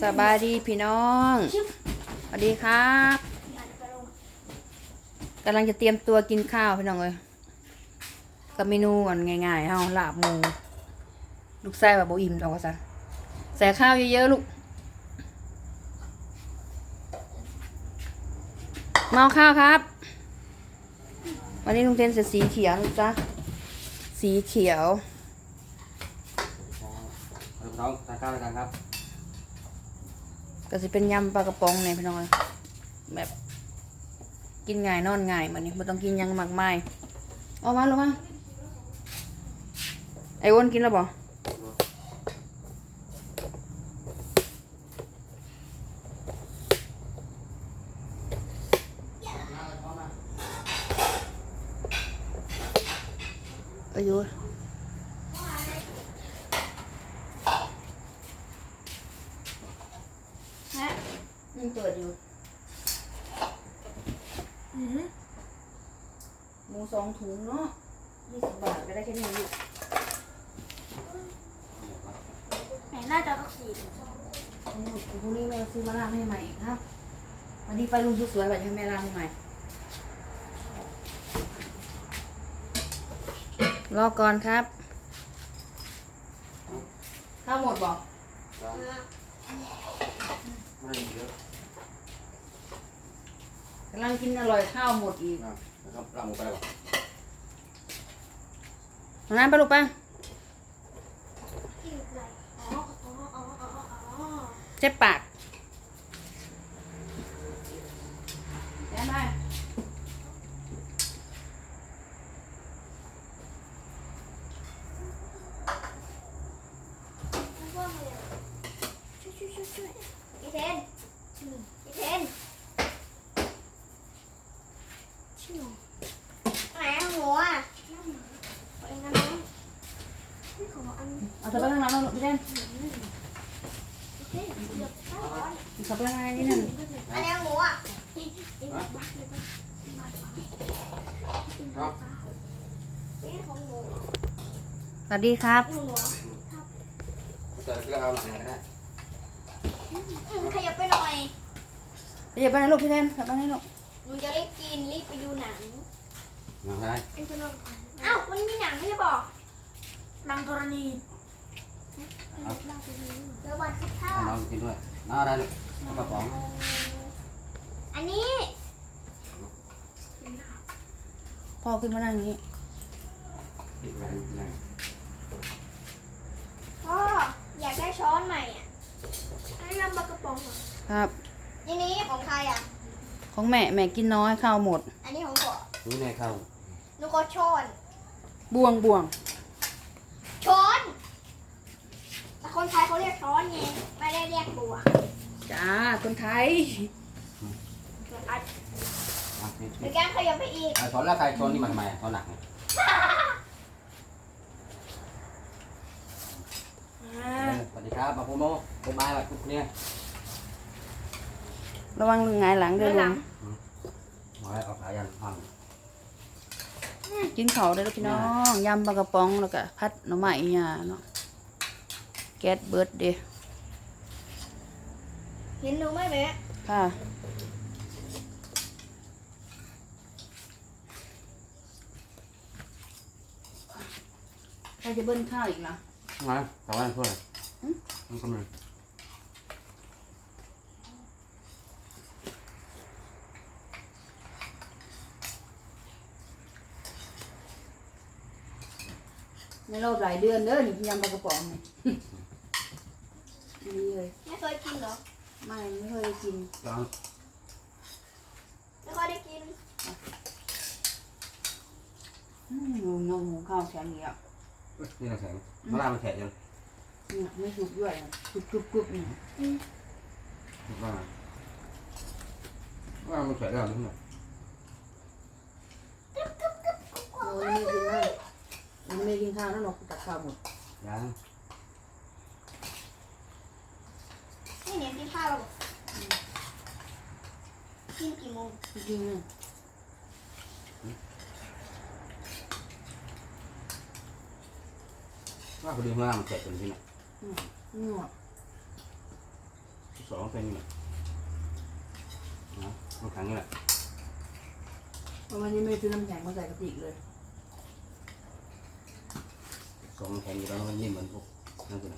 สบายดีพี่น้องสวัสดีครับกำลังจะเตรียมตัวกินข้าวพี่น้องเลยกับเมนูก่อนง่ายๆเฮาลาบหมู ลูกไส้แบบโบอิ่มเอาซะใส่ข้าวเยอะๆลูกเมาข้าวครับ วันนี้ลุงเทนใส่สีเขียวนะจ๊ะสีเขียวน้องทานข้าวด้วยกันครับ ก็จะเป็นยำปลากระป๋องเนี่ยพี่น้องแบบกินง่ายนอนง่ายมันนี่ไม่ต้องกินยังมากมายเอามาลงมาไอ้อ้วนกินแล้วบ่อายุฮะยังเปิดอยู่หมูสอง ถุงเนาะยี่สิบบาทก็ได้แค่นี้ลูกไหนน่าจะสักสี่อืมพรุ่งนี้แม่ซื้อมาล่างให้ใหม่อีกครับ วันนี้ไปลุงสวยๆแบบให้แม่ล่างให้ใหม่ รอก่อนครับ ข้าวหมดบอกไม่ได้เยอะกำลังกินอร่อยข้าวหมดอีกนะนะครับลาบหมูไปแล้ว เอาน้ำไปลูกไปที่ไหนอ๋ออ๋ออ๋ออ๋ออ๋อเจ็บปากแย่ไป ว่าไงช่วยช่วยช่วยช่วยอีเทนอีเทนชิวไหนหัวเองนะน้องนี่ของอัน เอาเธอไปข้างหลังแล้วลูกพี่เล่น เฮ้ยเดี๋ยวถ้า ร้อนเธอไปข้างในนี่นั่นอันนี้หัวนี่ของหนูสวัสดีครับหัวเจอก็เอาหลังก็ได้ขยับไปหน่อยอย่าไปนะลูกพี่เล่นกลับบ้านให้ลูกหนูจะรีบกินรีบไปดูหนังหลังได้อ้าวมันมีหนังไม่ใช่บอกหนังกรณีเดี๋ยววันคิดข้าวให้น้องกินด้วย น้าได้ลูกกระป๋องอันนี้พ่อขึ้นมานั่งอย่างนี้ปิดไว้นะพ่ออยากได้ช้อนใหม่อะให้นำปลากระป๋องเหรอครับ อันนี้ของใครอะ ของแม่แม่กินน้อยข้าวหมด อันนี้ของพ่อนี่ไงข้าวหนูก็ช้อน บวงบวง ช้อนแต่ คนไทยเขาเรียกช้อนไงไม่ได้เรียกบัวจ้าคนไทยอะอะนี่เดี๋ยวแกขยับไปอีกอะช้อนแล้วใครช้อนนี่มาทำไมอะช้อนหนักไงเออสวัสดีครับมาโปโมบ๊ายบายแบบทุกเนี่ยระวังลุงหงายหลังเด้อลุงมาแล้วเอาขายันห้องกินเขาวได้อลูกพี่น้องยำปลากระป๋องแล้วก็พัดหน่อไม้อีหยาเนาะ แก๊สเบิร์ดเด้เห็นหนูไหมแม่ค่ะใครจะเบิ้ลข้าวอีกนะมาแต่ว่าเพื่อนมันก็มีในรอบหลายเดือนเด้อนี่ยำปลากระป๋องนี่ นี่เลย ไม่เคยกินเหรอ ไม่ไม่เคยได้กินลองไม่ค่อยได้กิน อืมนมหุงข้าวแข็งเงี้ยนี่เราแข็งมาลามันแข็งยังเนี่ยไม่สุกด้วยกรุบกรุบกรุบนี่ว่าว่ามันแข็งแล้วหรือเปล่าโอ้ยไม่กินเลยมันไม่กินข้าวแล้วหนกตักข้าวหมดยัง นี่เนี่ยกินข้าวแล้วบอก กินกี่โมงจริงๆเลยว่าพอดีเมื่อมันแข็งจนที่ไหนนี่หมดสองเป็นนี่แหละนะน้ำแข็งนี่แหละวันนี้ไม่ได้ซื้อน้ำแข็งมาใส่กระติกเลยสองน้ำแข็งอยู่แล้วมันนิ่มเหมือนพวกนั่นคือ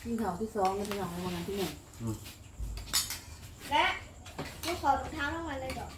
ที่เขาที่สองนี่เป็นของวันนั้นที่หนึ่งและ ลูกขอรองเท้าทั้งวันเลยเหรอ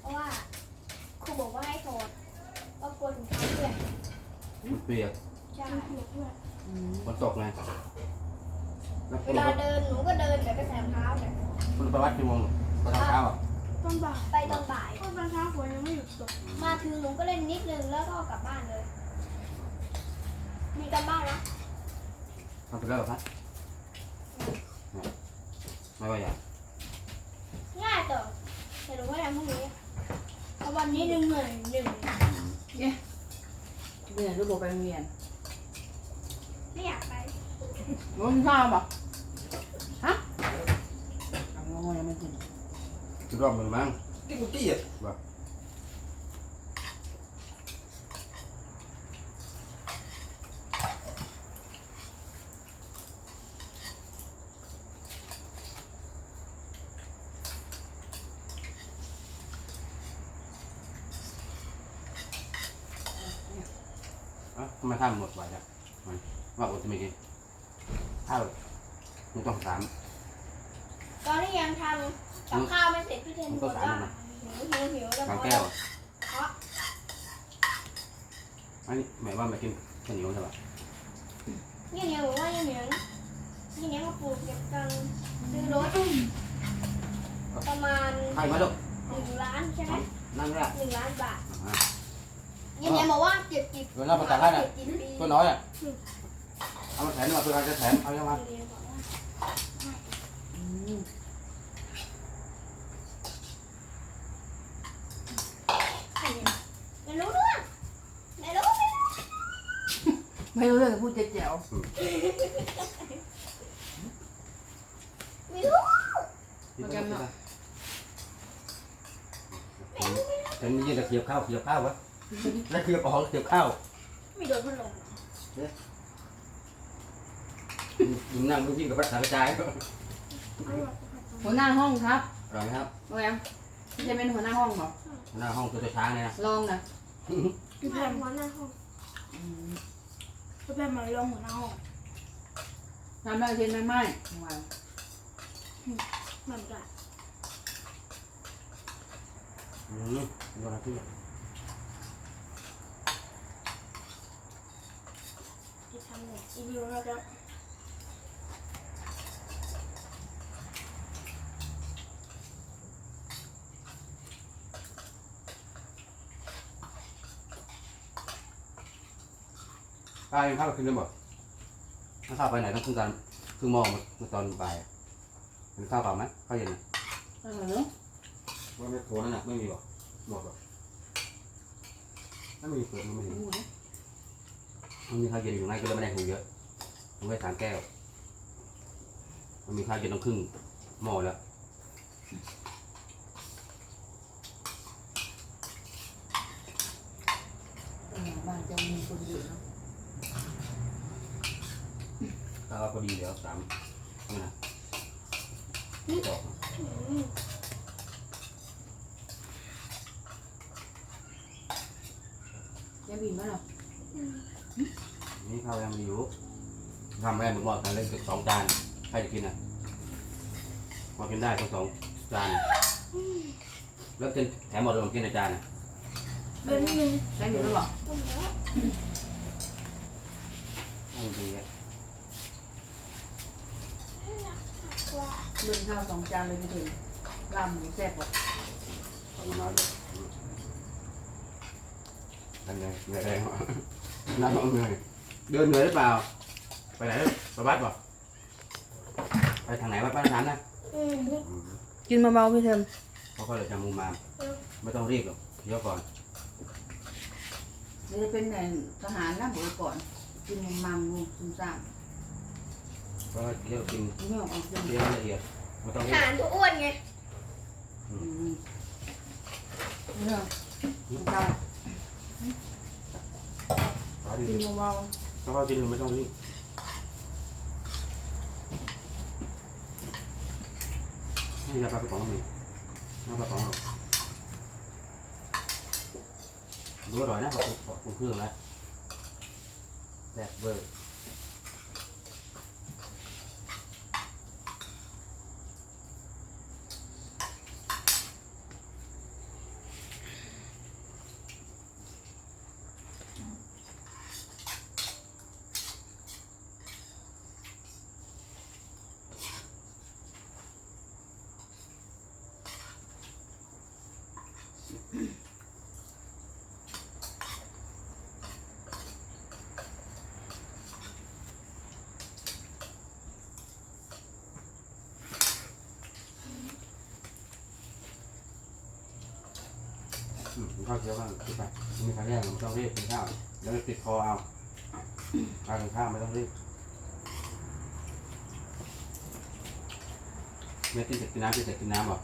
เพราะว่าครูบอกว่าให้ถอดก็กลัวถุงเท้าเปื้อนมันเปียกใช่เปื้อนอืมฝนตกไงแล้วเวคุณลาเดินหนูก็เดินแต่ไปใส่รองเท้าเนี่ยคุณไปวัดกี่โมงตอนเช้าอะตอนบ่ายไปตอนบ่ายตอนเช้าฝนยังไม่หยุดตกมาถึงหนูก็เล่นนิดนึงแล้วก็กลับบ้านเลย มีกันบ้านนะทำไปแล้วเหรอครับไม่ว่าอย่างง่ายต่อแต่หนูไม่ทำ พรุ่งนี้เพราะวันนี้หนึ่งเหนื่อยหนึ่งเดือนรูปโบไปโรงเรียนไม่อยากไปมึงข้าวป่ะฮะทำงงยังไม่กินคือรอบมือมั้งกินกุตี้อะแบบ อะทำไมข้ามหมดไวจังมัน ว่าอดจะไม่กินข้าวมันต้องสาม ตอนที่ยังทำกับข้าวไม่เสร็จพี่เทนบอกว่าหิวหิวหิวแล้วสามพอแก้วอะเพราะอันนี้หมายว่าไม่กินข้าวเหนียวใช่ปะยี่เหนียวบอกว่ายี่เหนียวยี่เหนียวมาปลูกเก็บตังค์ซื้อรถประมาณใครมาลูกหนึ่งล้านใช่ไหมนั่งแรกหนึ่งล้านบาทอะยี่เหนียวบอกว่าเก็บกี่เวลาประกาศให้น่ะเก็บกี่ปีตัวน้อยอะ เอามาแถมมาเพื่อการจะแถมเอายังมายี่เหนียวบอกว่าอืมไม่รู้เรื่องไม่รู้ไม่รู้ไม่รู้เรื่องพูดแจ๋วไม่รู้ที่ต้องกินอะเห็นยี่จะเคียบข้าวเคียบข้าววะแล้วเคียบของเคียบข้าวมีโดนพัดลมยิ งนั่งยิ่งกับพระสากระจายๆหัวหน้าห้องครับอร่อยไหมครับโอแอมพี่จะเป็นหัวหน้าห้องเหรอหน้าห้องตัวช้างเนี่ยนะลองนะพี่แพมหัวหน้าห้องอืมพี่แพมมาลองหัวหน้าห้องทำได้เช่นไม่ไหม้ว้าวเหมือนกันอืมรอที่ที่ทำเนี่ยอีวิวแล้ว ก็ป้ายังข้าวกินได้หมดถ้าข้าวไปไหนต้องครึ่งกันครึ่งหม้อมาตอนบ่ายเป็นข้าวเปล่าไหมข้าวเย็นเออว่าไม่โถนั่นน่ะไม่มีหรอกหมดหรอกไม่มีเปลือกมันไม่เห็นดูนะมันมีข้าวเย็นอยู่ไงก็เลยไม่ได้หุงเยอะหุงไว้สามแก้วมันมีข้าวเย็นต้องครึ่งหม้อแล้ว เออบ้านจะมีคนอยู่เนาะ ข้าวพอ ดีเดี๋ยวสามทำไมนะบอกจะบินมาหรอนี่ข้าวยังมีอยู่ทำแม่ผมบอกทำเล็กสองจานใครจะกินอะพอกินได้ก็สองจานแล้วกินแถมหมดเลยผมกินในจานอะเดินนิดนึงได้อยู่แล้วเหรอต้มแล้วไม่ดีอะ ว่าเดินข้าวสองจานเลยไม่ถึงลำหมูแซ่บกว่าขอบคุณมากเลยอันนี้เหนื่อยแรงน้ำเหนื่อยเดินเหนื่อยหรือเปล่า ไปไหนไปวัดป่ะไปทางไหนวัดบ้านน้ำนะอืมกินเบาๆพี่เทมเขาก็เลยจะมูมามไม่ต้องรีบหรอกเดี๋ยวก่อนเดี๋ยวจะเป็นแหน่งทหารนะบอกไว้ก่อน กินมังงูซุ่มซ่าม เพราะว่าเดี๋ยวกินไม่ออกออกเรื่องเดี๋ยวละเอียดไม่ต้องรีบหารตัวอ้วนไงอืมเรื่องซุ่มซ่ามเขากิดีนเบาเขาก็กินไม่ต้องรีบนี่ยาปลากระป๋องมีน้ำปลากระป๋องหรอกดูอร่อยนะพอปรุงเครื่องแล้วแซ่บเวอร์ ข้าวเยอะบ้างคิดไปม่มีใครแย่งไม่ต้องรีบกินข้าวแล้วติดคอเอาการกินข้าวไม่ต้องรีบไม่ติดกินน้ำติดกินน้ำหรอก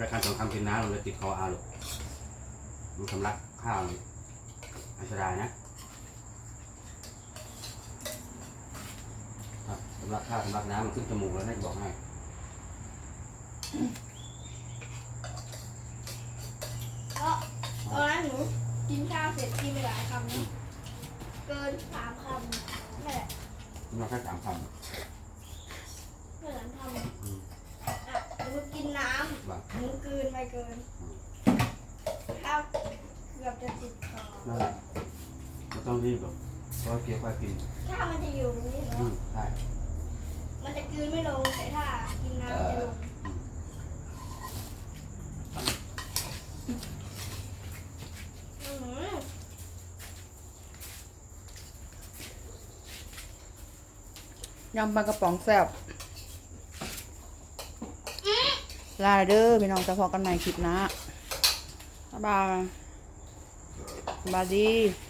รายการสองคำกินน้ำมันเลยติดคอเอาหรอกมันสำลักข้าวอันตรายนะครับสำลักข้าวสำลักน้ำมันขึ้นจมูกแล้วนะจะบอกให้ กินข้าวเสร็จกินไปหลายคำนะเกินสามคำนั่นแหละมันแค่สามคเกินคำำอืมอะหนูกินน้ว่าำหนูกลืนไปเกินข้าวเกือบจะติดคอนั่นแหละไม่ต้องรีบหรอกเพราะว่าเกี่ยวกับกินข้าวมันจะอยู่ตรงนี้อืเนาะมใช่มันจะกลืนไม่ลงแต่ถ้ากินน้ำจะลงอื้อหือย ยำปลากระป๋องแซ่บลาเด้อพี่น้องจะพอกันใหม่คลิปนะบ๊ายบายบายดีกิ